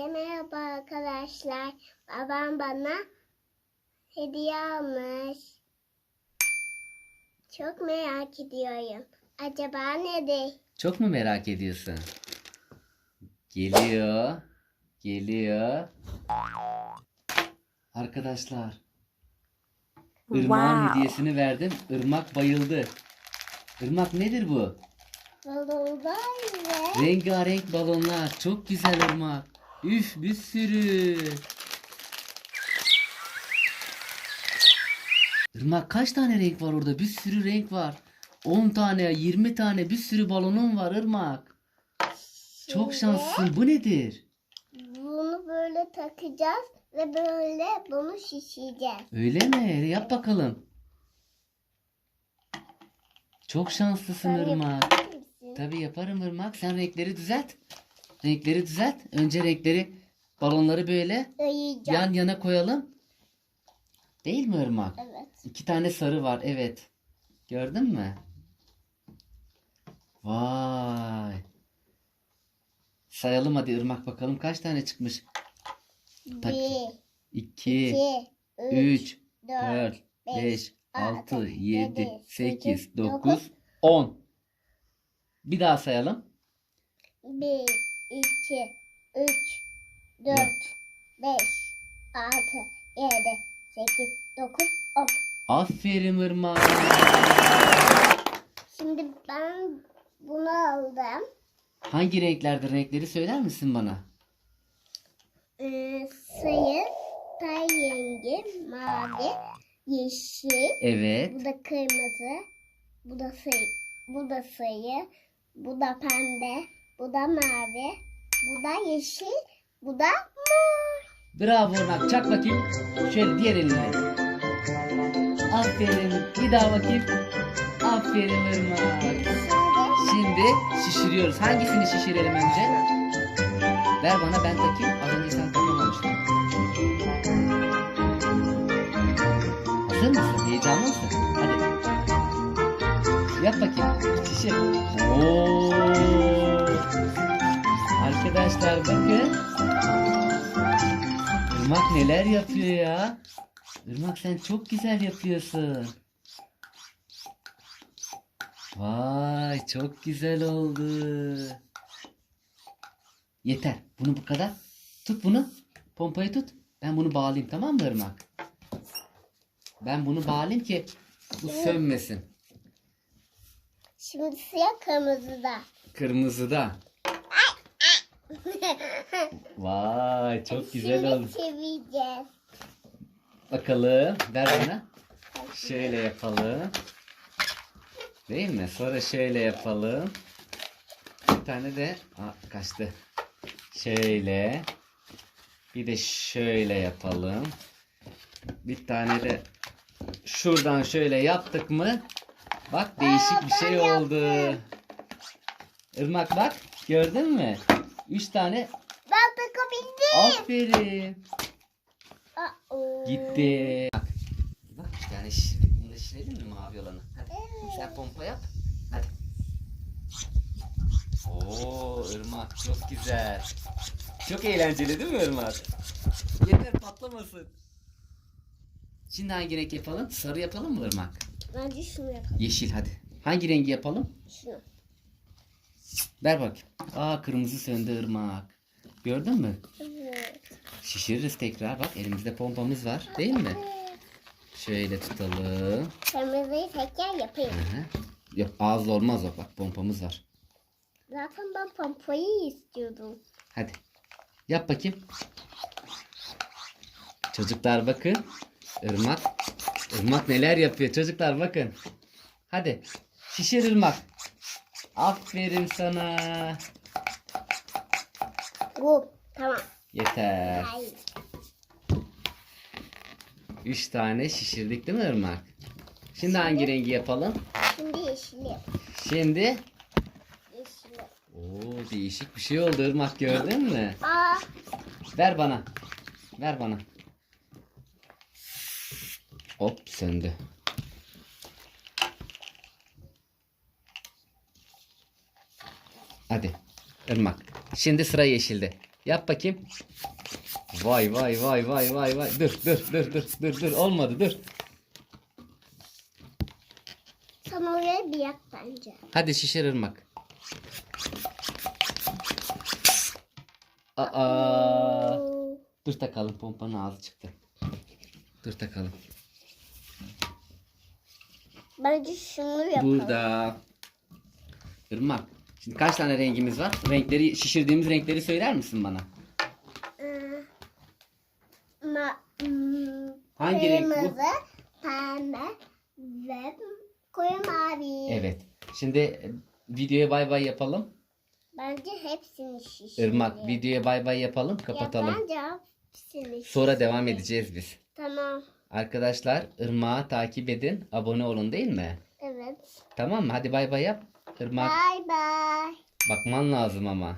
Herkese merhaba arkadaşlar. Babam bana hediye almış. Çok merak ediyorum. Acaba nedir? Çok mu merak ediyorsun? Geliyor. Geliyor. Arkadaşlar. Irmak'ın Wow. hediyesini verdim. Irmak bayıldı. Irmak nedir bu? Balonlar ve Rengarenk balonlar. Çok güzel Irmak. Üf bir sürü. Irmak kaç tane renk var orada? Bir sürü renk var. 10 tane, 20 tane bir sürü balonun var Irmak. Çok şanslısın. Bu nedir? bunu böyle takacağız ve böyle bunu şişireceğiz. Öyle mi? Yap bakalım. Çok şanslısın Irmak. Tabii yaparım Irmak. Sen renkleri düzelt. Renkleri düzelt. Önce renkleri, balonları böyle Uyuyacağım. yan yana koyalım. Değil mi Irmak? Evet. İki tane sarı var. Evet. Gördün mü? Vay. Sayalım hadi Irmak bakalım kaç tane çıkmış. Tak- Bir, İki, iki, üç, üç, dört, 4, beş, 5, 6, altı, 7, yedi, 8, sekiz, 9, dokuz, 10. Bir daha sayalım. Bir, iki, üç, dört, beş, altı, yedi, sekiz, dokuz, on. Aferin Irmak. Şimdi ben bunu aldım. Hangi renklerdir? Renkleri söyler misin bana? Ee, sayı, tay rengi, mavi, yeşil, Evet. bu da kırmızı, bu da sayı, bu da sayı, bu da pembe, bu da mavi, bu da yeşil, bu da mor. Bravo Irmak. Çak bakayım. Şöyle diğer elinle. Aferin. Bir daha bakayım. Aferin Irmak. Şimdi şişiriyoruz. Hangisini şişirelim önce? Ver bana ben takayım. Az önce sen takamamıştın. Hazır mısın? Heyecanlı mısın? Hadi. Yap bakayım. Şişir. Oo. Arkadaşlar bakın. Irmak neler yapıyor ya? Irmak sen çok güzel yapıyorsun. Vay çok güzel oldu. Yeter. Bunu bu kadar. Tut bunu. Pompayı tut. Ben bunu bağlayayım tamam mı Irmak? Ben bunu bağlayayım ki bu sönmesin. Şimdi siyah kırmızıda. Kırmızıda. Vay çok güzel oldu. Çevireceğiz. Bakalım. Ver bana. Şöyle yapalım. Değil mi? Sonra şöyle yapalım. Bir tane de Aa, kaçtı. Şöyle. Bir de şöyle yapalım. Bir tane de şuradan şöyle yaptık mı? Bak değişik bir şey oldu. Irmak bak. Gördün mü? Üç tane. Ben takabildim. Aferin. Aa, Gitti. Bak. Bak yani şiş- bunu da şişirelim mi mavi olanı? Hadi. Sen pompa yap. Hadi. Oo ırmak çok güzel. Çok eğlenceli değil mi ırmak? Yeter patlamasın. Şimdi hangi renk yapalım? Sarı yapalım mı ırmak? Bence şunu yapalım. Yeşil hadi. Hangi rengi yapalım? Şunu. Ver bak. Aa kırmızı söndü ırmak. Gördün mü? Evet. Şişiririz tekrar. Bak elimizde pompamız var. Değil mi? Şöyle tutalım. Kırmızıyı tekrar yapayım. Hı hı. Yok ağızla olmaz o bak pompamız var. Zaten ben pompayı istiyordum. Hadi yap bakayım. Çocuklar bakın. Irmak. Irmak neler yapıyor çocuklar bakın. Hadi şişir Irmak. Aferin sana. Bu. Tamam. Yeter. Hayır. Üç tane şişirdik değil mi Irmak? Şimdi hangi rengi yapalım? Şimdi yeşili. Şimdi Yeşili. Oo değişik bir şey oldu Irmak gördün mü? Aa. Ver bana. Ver bana. Hop söndü. Hadi. Irmak. Şimdi sıra yeşilde. Yap bakayım. Vay vay vay vay vay vay. Dur dur dur dur dur dur olmadı dur. Sen oraya bir yak bence. Hadi şişir ırmak. Aa. Dur takalım pompanın ağzı çıktı. Dur takalım. Bence şunu yapalım. Burada. Irmak. Şimdi kaç tane rengimiz var? Renkleri şişirdiğimiz renkleri söyler misin bana? Ee, ma, Hangi renk bu? Kırmızı, pembe ve koyu mavi. Evet. Şimdi e, videoya bay bay yapalım. Bence hepsini şişir. Irmak videoya bay bay yapalım kapatalım. Ya bence hepsini Sonra devam edeceğiz biz. Tamam. Arkadaşlar Irmak'ı takip edin. Abone olun değil mi? Evet. Tamam mı? Hadi bay bay yap. Irmak Bye bye. bakman lazım ama.